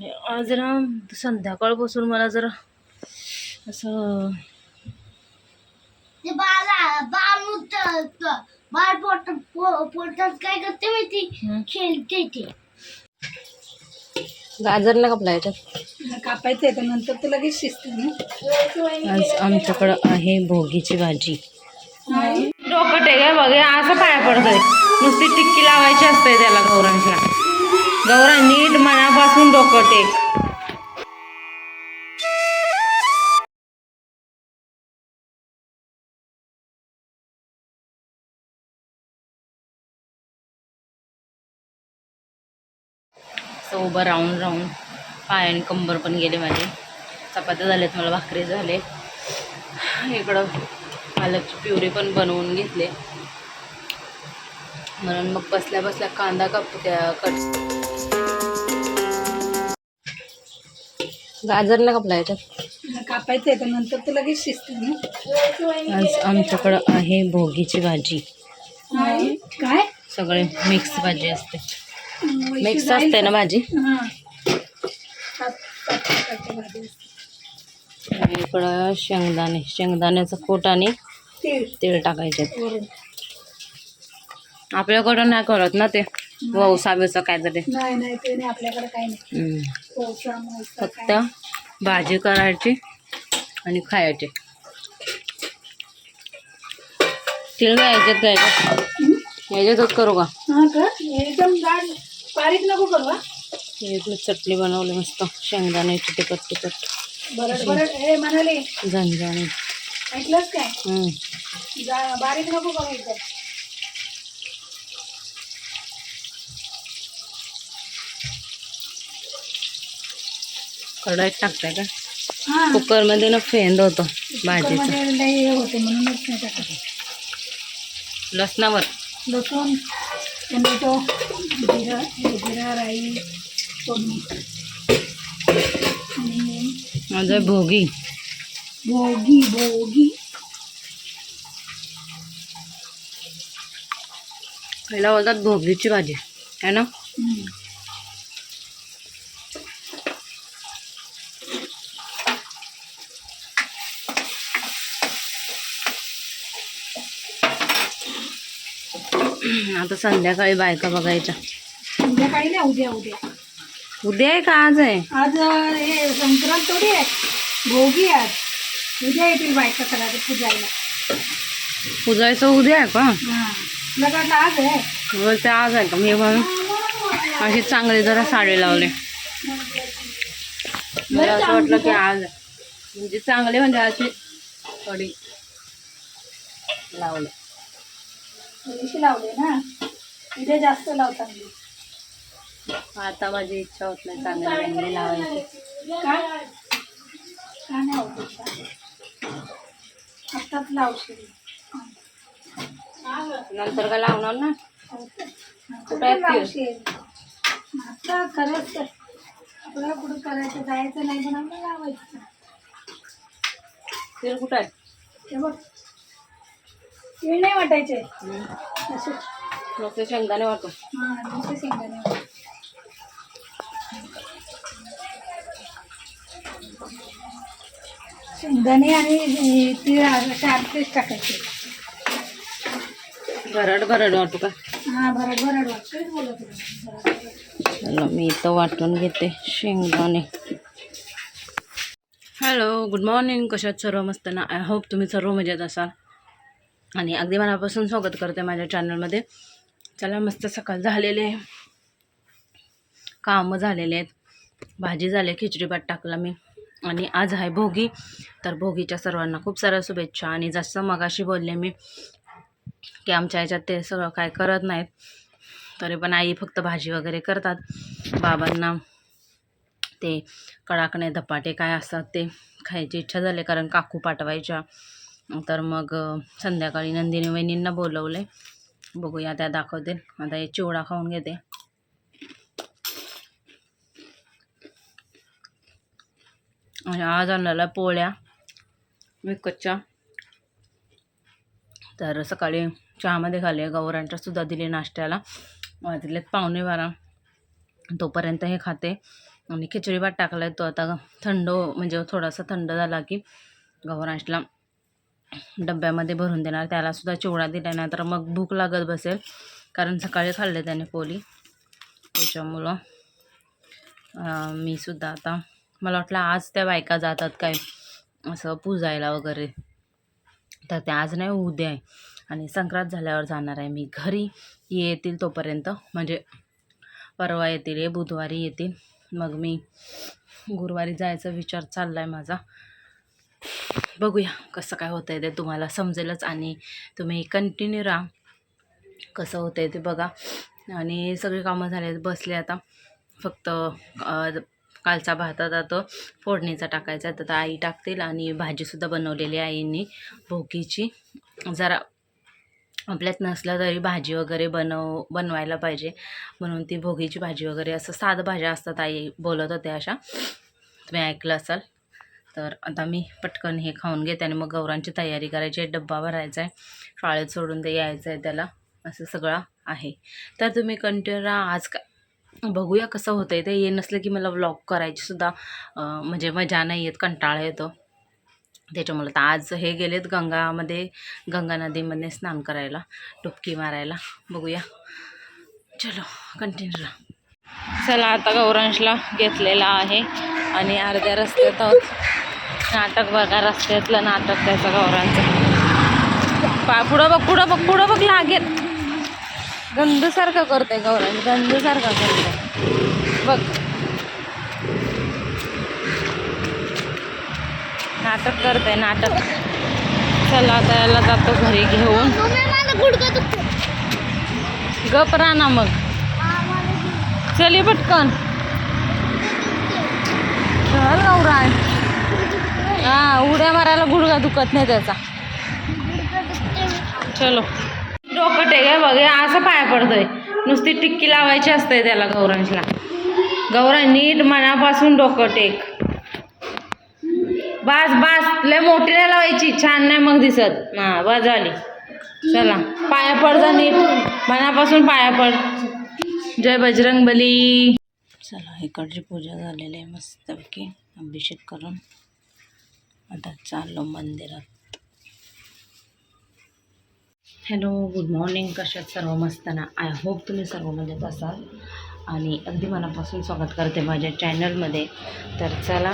आणि आज ना संध्याकाळपासून मला जरा असं ते बाला बाळ मुत बाळ पोट पो- पोटात काय करते माहिती? खेळते ते. गाजर ना कापला याच्यात कापायचं आहे तर नंतर ते लगेच शिजते ना. आज आमच्याकडं आहे भोगीची भाजी. डोकं टेक बघ हे असं पाया पडतंय. नुसती टिक्की लावायची असते त्याला गौरांच्या गौरा नीट मनापासून डोकं टेक. असं उभं राहून राहून पाय आणि कंबर पण गेले माझे. चपात्या झाल्यात मला भाकरी झाले इकडं पालकची प्युरी पण बनवून घेतले. म्हणून मग बसल्या बसल्या कांदा कापू कट. गाजर ना कापला याच्यात कापायचं आहे तर नंतर ते लगेच शिजते ना. आज आमच्याकडं आहे भोगीची भाजी. काय? सगळे मिक्स भाजी असते. मिक्स असते ना भाजी? हा. इकडं शेंगदाणे. शेंगदाण्याचं कोट आणि तीळ. तेल टाकायचे आपल्याकडं नाही करत ना ते. वौसा बिवसा काय तरी नाही नाही ते नाही आपल्याकडे काही नाही. हम्म. पोचा मोचा फक्त काय भाजी करायची आणि खायचे. तिळ यायच्यात यायच्यात याच्यातच करू का? हा का? एकदम जाड. बारीक नको करू हा. चटणी बनवली मस्त. शेंगदाण्याची तिखट तिखट. बरं बरं. हे म्हणाले. झणझणी ऐकलंच काय. जा- बारीक नको करू एकदम कढईत टाकताय का? हा. कुकरमध्ये ना फेंद होतो भाजीचं. लई हे होते म्हणूनच नाही टाकत. लसणावर. लसूण टोमॅटो जिरा जिरा राई फोडणी. आणि माझं भोगी. भोगी भोगी. पहिला बोलतात भोगीची भाजी है ना? हम्म. आता संध्याकाळी बायका बघायच्या. संध्याकाळी नाही उद्या उद्या. उद्या आहे का आज आहे? आज हे संक्रांत थोडी आहे. भोगी आहे आज. उद्या येतील बायका सगळ्या पूजायला. पूजायचं उद्या आहे का? हां. तुला काय वाटलं आज आहे. बोलते आज आहे का? मी म्हणून अशी चांगली जरा साडी लावले. मला असं वाटलं की आज आहे. म्हणजे चांगले म्हणजे अशी थोडी लावले. दिवशी लावले ना. उद्या जास्त लावतात मी. आता माझी इच्छा होत नाही चांगली चांगली लावायची. का? नाही होत इच्छा? आत्ताच लावशील. नंतर काय लावणार ना? कुठे ते? लावशील? आता खरंच आपल्याला कुठं करायचं जायचं नाही पण आपल्याला लावायचं. तेल कुठं आहे हे बघ. तीळ नाही वाटायचे. असे. नुसते शेंगदाणे वाटतो हां नुसते शेंगदाणे आणि तीळ असे आरतीच टाकायचे. भरड भरड वाटू का? हां भरड भरड बोलत. चला मी इथं वाटून घेते शेंगदाणे. हॅलो गुड मॉर्निंग कशात सर्व मस्त ना? आय होप तुम्ही सर्व मजेत असाल. आणि अगदी मनापासून स्वागत करते माझ्या चॅनलमध्ये चला मस्त सकाळ झालेले कामं झालेले आहेत. भाजी झाली खिचडी भात टाकला मी. आणि आज आहे भोगी. तर भोगीच्या सर्वांना खूप साऱ्या शुभेच्छा. आणि जसं मगाशी बोलले मी की आमच्या याच्यात ते सगळं काय करत नाहीत. तरी पण आई फक्त भाजी वगैरे करतात. बाबांना ते कडाकणे धपाटे काय असतात ते खायची इच्छा झाली कारण काकू पाठवायच्या. तर मग संध्याकाळी नंदिनी वहिनींना बोलवले बघूया त्या दाखवतील. आता हे चिवडा खाऊन घेते. आणि आज आणलेल्या पोळ्या विकतच्या तर सकाळी चहामध्ये खाले गौरांच्या सुद्धा दिले नाश्त्याला. वाजलेत पाहुणे बारा. तोपर्यंत हे खाते. आणि खिचडी भात टाकला आहे तो आता थंड म्हणजे थोडासा थंड झाला की गौरांशला डब्यामध्ये भरून देणार. त्यालासुद्धा चिवडा दिला तर मग भूक लागत बसेल. कारण सकाळी खाल्ले त्याने पोली त्याच्यामुळं मी सुद्धा आता मला वाटलं आज त्या बायका जातात काय असं पुजायला वगैरे. तर त्या आज नाही उद्या आहे. आणि संक्रांत झाल्यावर जाणार आहे मी. घरी येतील तोपर्यंत. म्हणजे परवा येतील हे बुधवारी येतील. मग मी गुरुवारी जायचा विचार चालला आहे माझा. बघूया कसं काय होतं आहे ते तुम्हाला समजेलच आणि तुम्ही कंटिन्यू राहा. कसं होतं आहे ते बघा. आणि सगळी कामं झाले बसले आता. फक्त कालचा भात आता तो फोडणीचा टाकायचा आहे, तर आई टाकतील आणि भाजीसुद्धा बनवलेली आईंनी भोगीची. जरा आपल्यात नसलं तरी भाजी वगैरे बनव बनवायला पाहिजे. म्हणून ती भोगीची भाजी वगैरे असं साधं भाज्या असतात आई बोलत होत्या अशा. तुम्ही ऐकलं असाल. तर आता मी पटकन हे खाऊन घेते आणि मग गौरांची तयारी करायची आहे. डब्बा भरायचा आहे. शाळेत सोडून ते यायचं आहे त्याला. असं सगळं आहे. तर तुम्ही कंटिन्यू राहा. आज का बघूया कसं होतं आहे ते. ये नसलं की मला व्लॉग करायचीसुद्धा म्हणजे मजा नाही येत कंटाळा येतो. त्याच्यामुळे तर आज हे गेलेत गंगामध्ये गंगा नदीमध्ये स्नान करायला डुबकी मारायला. बघूया. चलो कंटिन्यू राहा. चला आता गौरांशला घेतलेला आहे. आणि अर्ध्या रस्त्यात आहोत. नाटक बघा रस्त्यातलं नाटक त्याचं गौरांचं. पा पुढं बघ पुढं बघ पुढं बघ लागेल. गंधसारखं करतोय गौरांश गंधसारखं करतोय. बघ. नाटक करतोय नाटक. चला आता याला जातो घरी घेऊन. गप ना मग. चल पटकन. चल गौरांश हा उड्या मारायला गुडघा दुखत नाही त्याचा. चलो. डोकं टेक आहे बघ असं पाया पडतोय. नुसती टिक्की लावायची असते त्याला गौरांशला. गौरा नीट मनापासून डोकं टेक. बास बास लय मोठी नाही लावायची छान नाही मग दिसत. हा बस झाली. चला पाया पड नीट. मनापासून पाया पड. जय बजरंग बली चला इकडची पूजा झालेली आहे मस्तपैकी. अभिषेक करून आता चाललो मंदिरात. हॅलो गुड मॉर्निंग कशात सर्व मस्त ना? आय होप तुम्ही सर्व मजेत असाल. आणि अगदी मनापासून स्वागत करते माझ्या चॅनलमध्ये तर चला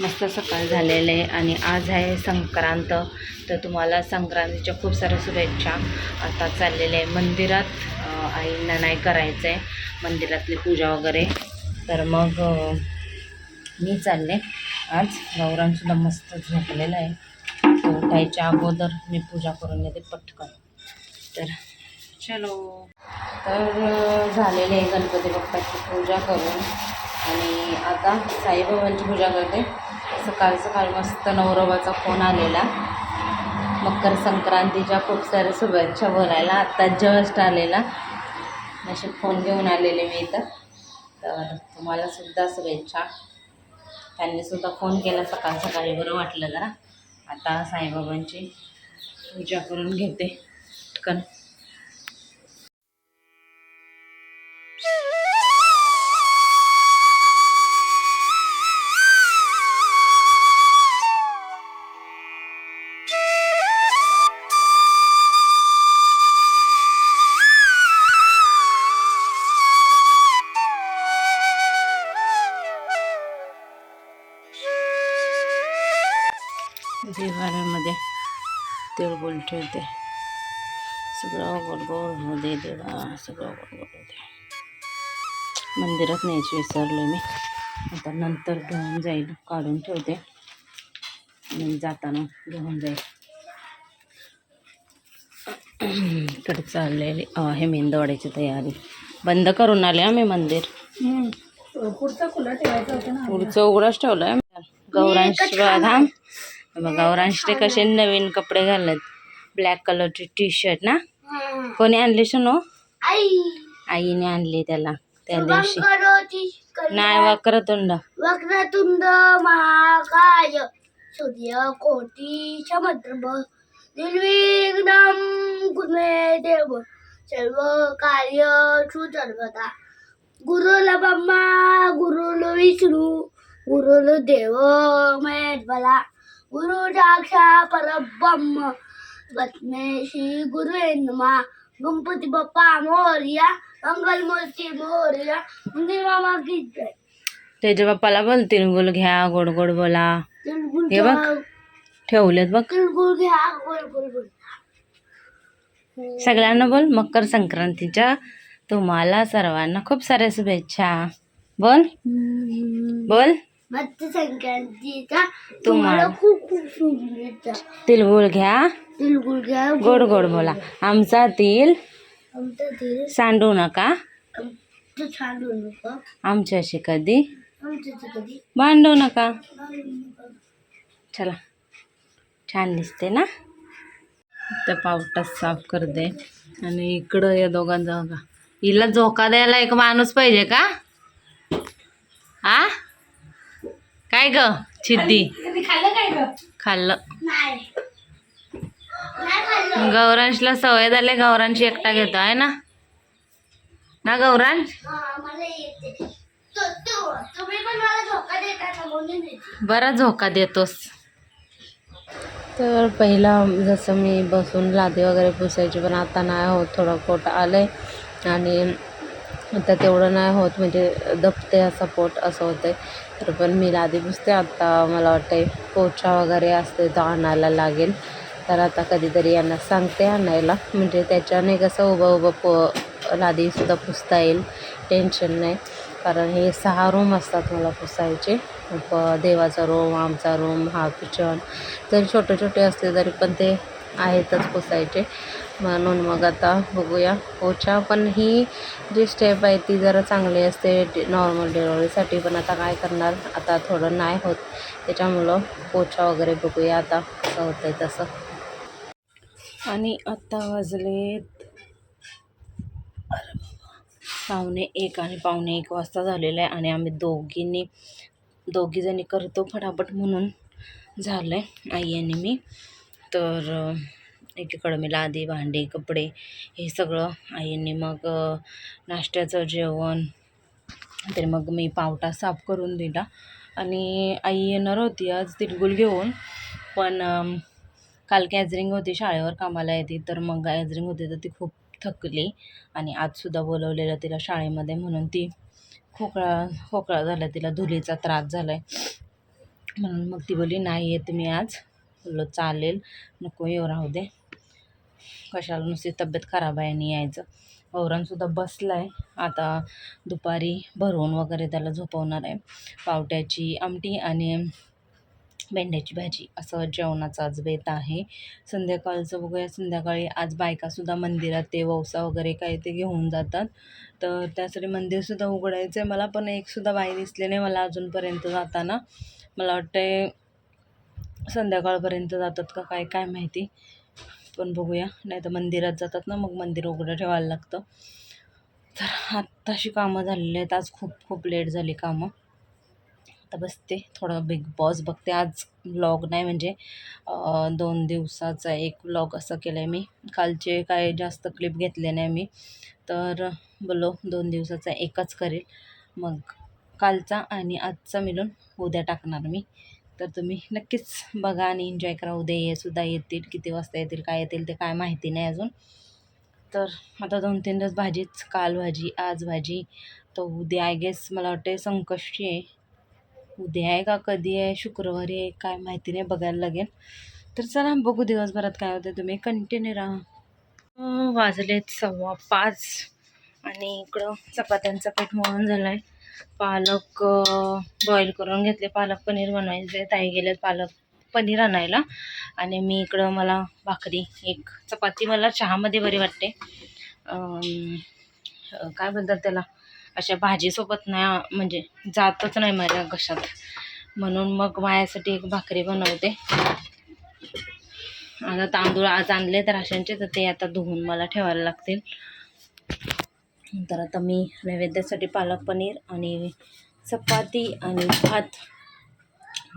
मस्त सकाळ झालेलं आहे आणि आज आहे संक्रांत. तर तुम्हाला संक्रांतीच्या खूप साऱ्या शुभेच्छा. आता चाललेल्या आहे मंदिरात. आईंना नाही करायचं आहे मंदिरातली पूजा वगैरे. तर मग मी चालले. आज गौरांसुद्धा मस्त झोपलेला आहे. तो उठायच्या अगोदर मी पूजा करून घेते पटकन. तर चलो. तर झालेले आहे गणपती बाप्पाची पूजा करून. आणि आता साईबाबांची पूजा करते. सकाळ सकाळ मस्त नवरोबाचा फोन आलेला. मकर संक्रांतीच्या खूप साऱ्या शुभेच्छा बोलायला. आत्ता जस्ट आलेला. असे फोन घेऊन आलेले मी इथं. तर तुम्हालासुद्धा शुभेच्छा. त्यांनीसुद्धा फोन केला सकाळ सकाळी बरं वाटलं जरा. आता साईबाबांची पूजा करून घेते. पटकन तिळगुळ ठेवते सगळं गोड गोड होऊ दे देवा सगळं गोड गोड होऊ दे. मंदिरात न्यायची विसरले मी. आता नंतर घेऊन जाईल काढून ठेवते. आणि जाताना घेऊन जाईल. इकडे चाललेली अं, हे मेंदवाड्याची तयारी. बंद करून आले आम्ही मंदिर. पुढचा खुला ठेवायचा होता ना. पुढचं उघडच ठेवलंय गौरांश बघा मग गौरांशचे कसे नवीन कपडे घालत ब्लॅक कलरची टी शर्ट ना कोणी आणली शनो आई आईने आणली त्याला त्या दिवशी करोती नाही वक्रतुंड वक्रतुंड महाकाय सूर्य कोटी समुद्र निर्विघ्नं कुमे देव सर्व कार्य सुसर्वदा गुरुला ब्रह्मा गुरुला विष्णू गुरुला देव महेश्वरा गुरु साक्षा परब्रह्म गणेशी गुरु नमा। गणपती बाप्पा मोरया मंगलमूर्ती मोरया म्हणजे मामा की जय। त्याच्या बाप्पाला बोल तिळगुळ घ्या गोड गोड बोला. तिळगुळ हे बघ. ठेवलेत बघ. तिळगुळ घ्या गोड गोड बोल. सगळ्यांना बोल मकर संक्रांतीच्या तुम्हाला सर्वांना खूप साऱ्या शुभेच्छा. बोल. बोल. संक्रांतीचा तुम्हाला खूप खूप शुभेच्छा. तिळगुळ घ्या. तिळगुळ घ्या गोड गोड बोला. आमचा तिल आमचं तिळ सांडू नका. होऊ नका. आमच्याशी कधी. भांडू नका. चला. छान दिसते ना? तर पावटा साफ करते. आणि इकडं या दोघांचा हिला झोका द्यायला एक माणूस पाहिजे का? आ? काय ग? छिद्दी. कधी खाल्लं काय ग? गौरांशला सवय झाली गौरांशी एकटा घेतो आहे ना? ना गौरांश? हा, बरा झोका देतोस. तर पहिला जसं मी बसून लादी वगैरे पुसायची पण आता नाही होत थोडं पोट आलं आहे आणि आता तेवढं नाही होत म्हणजे दबते असं पोट असं होतं आहे तर पण मी लादी पुसते. आत्ता मला वाटते पोछा वगैरे असते तो आणायला लागेल. तर आता कधीतरी यांना सांगते आणायला. म्हणजे त्याच्याने कसं उभं उभं पो लादीसुद्धा पुसता येईल. टेन्शन नाही. कारण हे सहा रूम असतात मला पुसायचे. प देवाचा रूम आमचा रूम हा किचन जरी छोटे छोटे असले तरी पण ते आहेतच पुसायचे. म्हणून मग आता बघूया. पोछा पण ही जी स्टेप आहे ती जरा चांगली असते. नॉर्मल डिलिव्हरीसाठी पण आता काय करणार? आता थोडं नाही होत. त्याच्यामुळं पोछा वगैरे बघूया आता कसं होतं आहे तसं. आणि आत्ता वाजलेत पावणे एक आणि पावणे एक वाजता झालेलं आहे आणि आम्ही दोघींनी दोघीजणी करतो फटाफट म्हणून झालं आहे आई आणि मी. तर अं, एकीकडं मी लादी भांडी कपडे हे सगळं आईंनी मग नाश्त्याचं जेवण. तरी मग मी पावटा साफ करून दिला. आणि आई येणार होती आज तिलगुल घेऊन. पण काल गॅदरिंग होती शाळेवर कामाला येते. तर मग गॅदरिंग होती तर ती खूप थकली. आणि आजसुद्धा बोलवलेलं तिला शाळेमध्ये म्हणून ती खोकळा खोकळा झाला. तिला धुलीचा त्रास झाला आहे म्हणून मग ती बोलली नाही येत मी आज. बोललो चालेल. नको येऊ राहू दे. कशाला नुसती तब्येत खराब आहे आणि यायचं. ववरणसुद्धा बसला आहे आता दुपारी भरवून वगैरे त्याला झोपवणार आहे. पावट्याची आमटी आणि भेंड्याची भाजी असं जेवणाचा आज बेत आहे. संध्याकाळचं बघूया. संध्याकाळी आज बायकासुद्धा मंदिरात ते वौसा वगैरे काय ते घेऊन जातात. तर त्यासाठी मंदिरसुद्धा उघडायचं आहे मला पण एकसुद्धा बाई दिसली नाही मला अजूनपर्यंत जाताना. मला वाटतं संध्याकाळपर्यंत जातात का काय काय माहिती. पण बघूया. नाही तर मंदिरात जातात ना मग मंदिर उघडं ठेवायला लागतं. तर आत्ताशी कामं झालेली आहेत. आज खूप खूप लेट झाली कामं. आता बसते. थोडं बिग बॉस बघते. आज व्लॉग नाही म्हणजे दोन दिवसाचा एक व्लॉग असं केलं आहे मी. कालचे काय जास्त क्लिप घेतले नाही मी. तर बोलो दोन दिवसाचा एकच करेल. मग कालचा आणि आजचा मिळून उद्या टाकणार मी. तर तुम्ही नक्कीच बघा आणि एन्जॉय करा. उद्या ये सुद्धा येतील. किती वाजता येतील काय येतील ते काय माहिती नाही अजून. तर आता दोन तीन दिवस भाजीच काल भाजी आज भाजी. तर उद्या आय गेस मला वाटते संकष्टी आहे. उद्या आहे का कधी आहे शुक्रवारी आहे काय माहिती नाही बघायला लागेल. तर चला बघू दिवसभरात काय होतं तुम्ही कंटिन्यू राहा. वाजलेत सव्वा पाच आणि इकडं चपात्यांचा पीठ मळून झाला आहे पालक बॉईल करून घेतले. पालक पनीर बनवायचे. ताई गेलेत पालक पनीर आणायला. आणि मी इकडं मला भाकरी एक चपाती मला चहामध्ये बरी वाटते. काय बोलतात त्याला? अशा भाजीसोबत नाही म्हणजे जातच नाही माझ्या घशात. म्हणून मग माझ्यासाठी एक भाकरी बनवते. आता तांदूळ आज आणले तर राशनचे तर ते आता धुवून मला ठेवायला लागतील. तर आता मी नैवेद्यासाठी पालक पनीर आणि चपाती आणि भात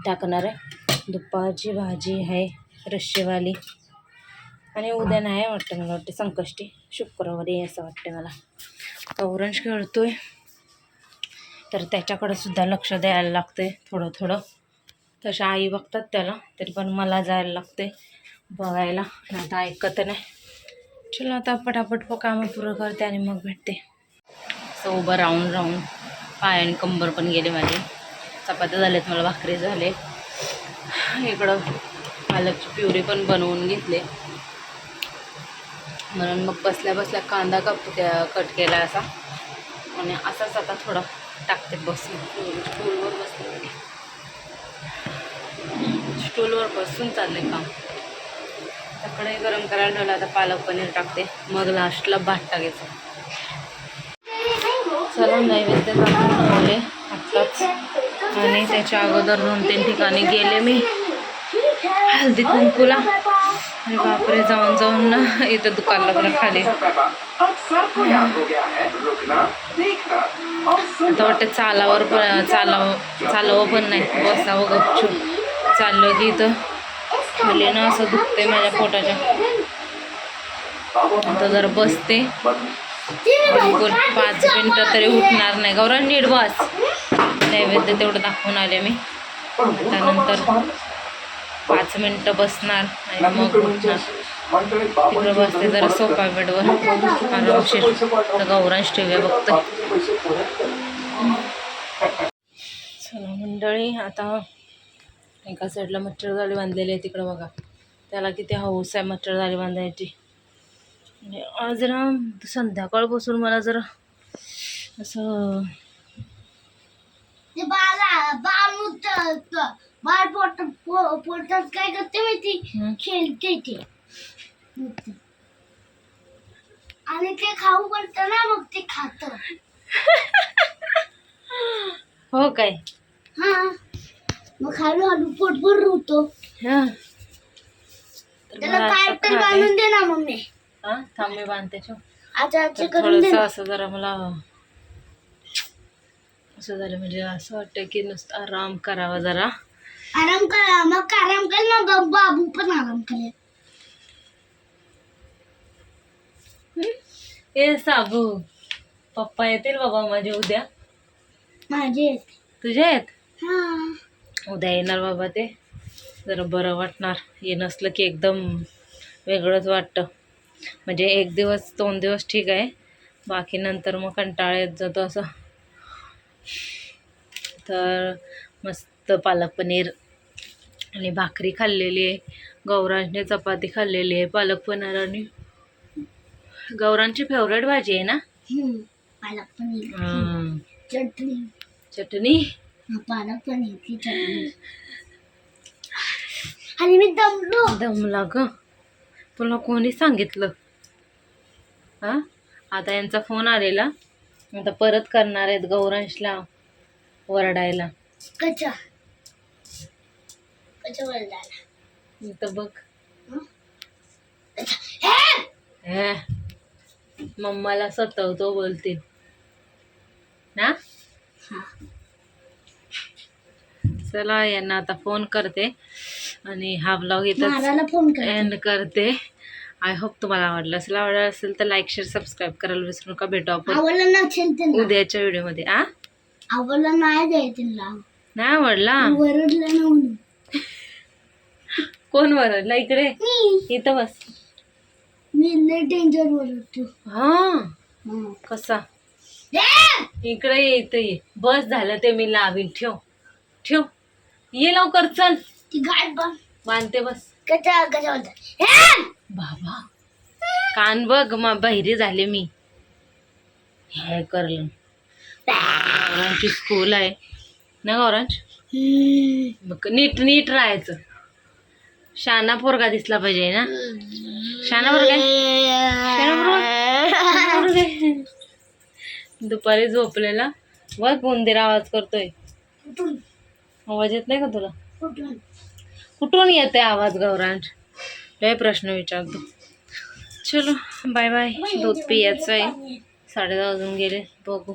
टाकणार आहे. दुपारची भाजी आहे रश्शेवाली आणि उद्या नाही वाटतं मला वाटते संकष्टी. शुक्रवारी असं वाटते मला. ओरंश खेळतो आहे तर त्याच्याकडंसुद्धा लक्ष द्यायला लागते थोडं थोडं. तशा आई बघतात त्याला तरी पण मला जायला लागते बघायला. नाही तर ऐकत नाही. चलो आता पटापट हो, कामं पुरं करते आणि मग भेटते. असं उभं राहून राहून पाय आणि कंबर पण गेले माझे. चपात्या झाल्यात मला भाकरी झाले. इकडं पालकची प्युरी पण बनवून घेतले. म्हणून मग बसल्या बसल्या कांदा कप कट केला असा. आणि असाच आता थोडा टाकते बसून. स्टूलवर बसले स्टूलवर बसून चालले काम. कढई गरम करायला ठेवलं आता पालक पनीर टाकते. मग लास्टला भात टाकायचं. चला नैवेद्य ठेवले आत्ताच. आणि त्याच्या अगोदर दोन तीन ठिकाणी गेले मी. हल्दी कुंकूला. अरे बापरे जाऊन जाऊन ना इथं दुकान लागलं खाली. आता वाटतं चालावर पण चालावं चालावं पण नाही. बसावं गपचूप. चाललं की इथं. खाली ना असं दुखते माझ्या पोटाच्या. आता जरा बसते. पाच मिनटं तरी उठणार नाही. गौरव नीट बस. नैवेद्य तेवढं दाखवून आले मी. त्यानंतर पाच मिनटं बसणार आणि मग उठणार. तिकडं बसते जरा सोफा बेडवर. आरामशीर तर गौरांश टी व्ही बघतोय. चला मंडळी आता एका साईडला मच्छरदाणी बांधलेली आहे तिकडं बघा. त्याला किती हौस आहे मच्छरदाणी बांधायची. आणि आज ना संध्याकाळपासून मला जरा असं बाळ पोट पोटात काय करते माहिती? खेळते ते. आणि ते खाऊ करतं ना मग ते खात. हो काय? हा. मग हळू हळू पोट भरून होतो हा त्याला खाणे- बांधून दे ना मम्मी. हा थांब मी बांधते ठेव. आता आजचे तर करून दे थोडंसं ना. असं जरा मला असं झालं म्हणजे असं वाटतं की नुसतं आराम करावा जरा. आराम करा मग आराम कर ना? बा- बाबू पण आराम करेल. ए साबू पप्पा येतील बाबा माझे उद्या. माझे तुझे आहेत? हा. उद्या येणार बाबा ते. जरा बरं वाटणार. ये नसलं की एकदम वेगळंच वाटतं. म्हणजे एक दिवस दोन दिवस ठीक आहे. बाकी नंतर मग कंटाळा येत जातो असं. तर मस्त पालक पनीर आणि भाकरी खाल्लेली आहे. गौरांजने चपाती खाल्लेली आहे पालक पनीर आणि गौरांची फेवरेट भाजी आहे ना. पालक पनीर. हं. चटणी. चटणी? हा, पालक पनीरची चटणी आणि मी दमलो दमला ग तुला कोणी सांगितलं? हा? आता यांचा फोन आलेला. आता परत करणार आहेत गौरांशला वरडायला. वरडाला इथं बघ. हे! हे. मम्माला सतवतो बोलतील. ना? हा. चला यांना आता फोन करते. आणि हा ब्लॉग कर एंड करते. आय होप तुम्हाला आवडलं असेल आवडलं असेल तर लाईक शेअर सबस्क्राईब करायला विसरू नका. भेटू आपण उद्याच्या व्हिडिओमध्ये आ? आवडलं नाही नाही आवडला? कोण वरडला? इकडे? इथं बस. मी डेंजर वरडतो हा. कसा! इकडे ये इथं ये. बस झालं ते मी लावीन. ठेव. ठेव. ये लवकर चल. ती गाठ बघ. बांधते बस. बोलतात हे! बाबा कान बघ मग बहिरी झाले मी. हे करलं स्कूल आहे. ना गौरांज. मग नीट नीट राहायचं. शाना पोरगा दिसला पाहिजे ना. शाना पोरगा शाना. दुपारी झोपलेला. बघ उंदीर आवाज करतोय. आवाज येत नाही का तुला? कुठून? येते आवाज गौरांज लय प्रश्न विचारतो. चलो बाय बाय दूध पियाचं आहे. साडे दहा वाजून गेले. बघू.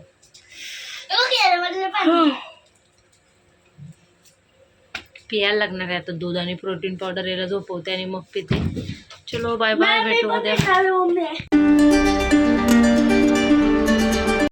पियायला लागणार आहे आता दूध आणि प्रोटीन पावडर याला झोपवते आणि मग पिते. चलो बाय बाय भेटू उद्या.